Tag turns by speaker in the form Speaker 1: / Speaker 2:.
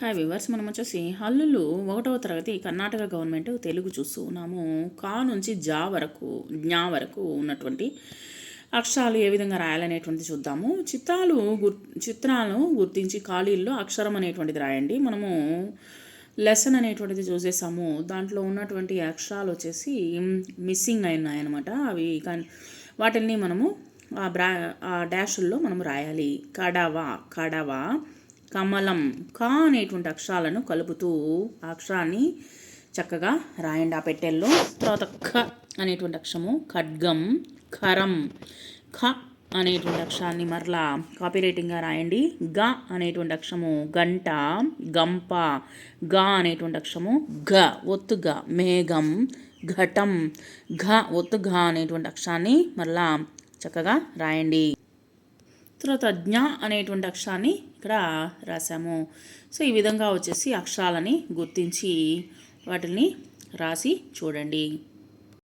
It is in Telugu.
Speaker 1: హాయ్ వివర్స్ మనం వచ్చేసి హల్లులు ఒకటవ తరగతి కర్ణాటక గవర్నమెంట్ తెలుగు చూస్తూ ఉన్నాము. కా నుంచి జా వరకు జ్ఞా వరకు ఉన్నటువంటి అక్షరాలు ఏ విధంగా రాయాలనేటువంటిది చూద్దాము. చిత్రాలు గుర్ చిత్రాలను గుర్తించి ఖాళీల్లో అక్షరం అనేటువంటిది రాయండి. మనము లెసన్ అనేటువంటిది చూసేసాము. దాంట్లో ఉన్నటువంటి అక్షరాలు వచ్చేసి మిస్సింగ్ అయినాయన్నమాట అవి కానీ వాటిని మనము ఆ బ్రా ఆ డాషుల్లో మనం రాయాలి. కడవ కడవ కమలం కా అనేటువంటి అక్షరాలను కలుపుతూ ఆ అక్షరాన్ని చక్కగా రాయండి ఆ పెట్టెల్లో. తర్వాత ఖ అనేటువంటి అక్షరము ఖడ్గం ఖరం ఖ అనేటువంటి అక్షరాన్ని మరలా కాపీ రైటింగ్గా రాయండి. గ అనేటువంటి అక్షరము గంట గంప గ అనేటువంటి అక్షరము గ ఒత్తు గ మేఘం ఘటం ఘ ఒత్తు ఘ అనేటువంటి అక్షరాన్ని మరలా చక్కగా రాయండి. తర్వాత అనేటువంటి అక్షరాన్ని ఇక్కడ రాసాము సో ఈ విధంగా వచ్చేసి అక్షరాలని గుర్తించి వాటిని రాసి చూడండి.